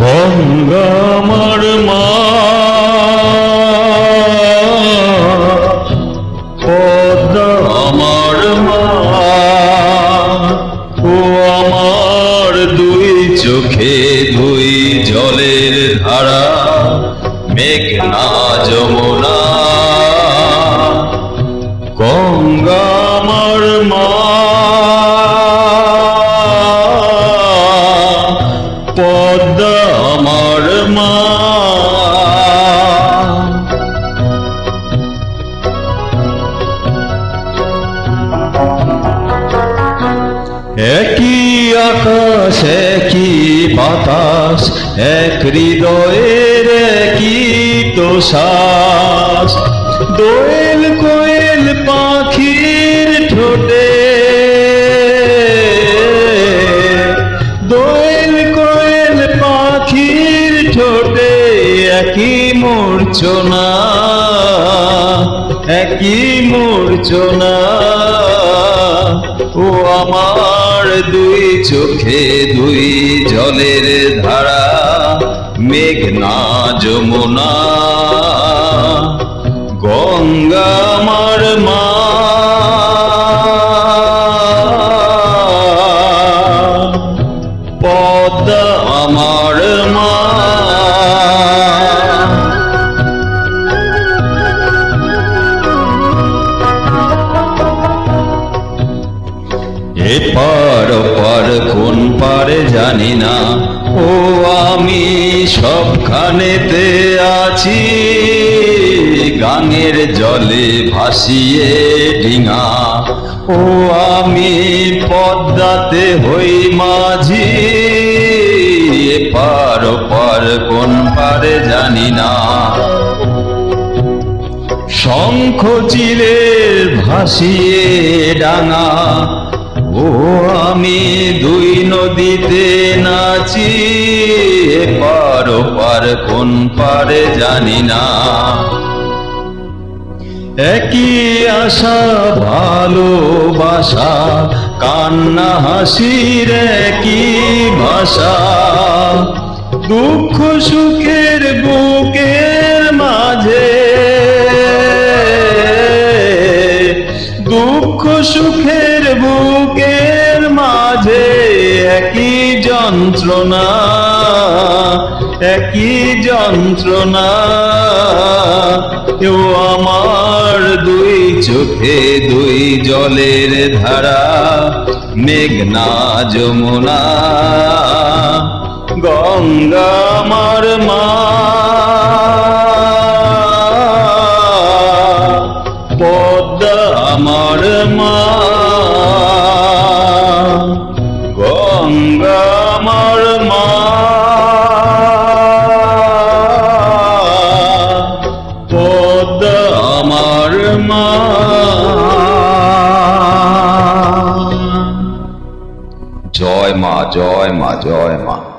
গঙ্গা আমার মা। আমার মা। ও আমার দুই চোখে দুই জলের মেঘনা যমুনা গঙ্গা আমার মা। পদ্মা আমার মা। একই আকাশ একই বাতাস এক হৃদয়ের একই তো শ্বাস। দোয়েল কোয়েল পাখির ঠোঁটে। দোয়েল কোয়েল পাখির ঠোঁটে একই মূর্ছনা। একই মূর্ছনা। ও আমার দুই চোখে দুই জলের ধারা। মেঘনা যমুনা গঙ্গা আমার মা। পদ্মা আমার মা এপার ওপার কোন পারে জানি না। ও আমি সবখানেতে আছি, গাঙের জলে ভাসিয়ে ডিঙা। ও আমি পদ্মাতে হই মাঝি পার ওপার কোন পারে জানি না। শঙ্খ চিলের ভাসিয়ে ডাঙা ও আমি দুই নদীতে নাচি পার পার কোন পারে জানি না। একই আশা, ভালোবাসা, কান্না, হাসির একই ভাষা। দুঃখ সুখের বুকের মাঝে দুঃখ সুখের বুকের মাঝে একই যন্ত্রণা একই যন্ত্রণা। কেউ আমার দুই চোখে দুই জলের ধারা মেঘনা যমুনা। গঙ্গা আমার মা মা জয় মা জয় মা।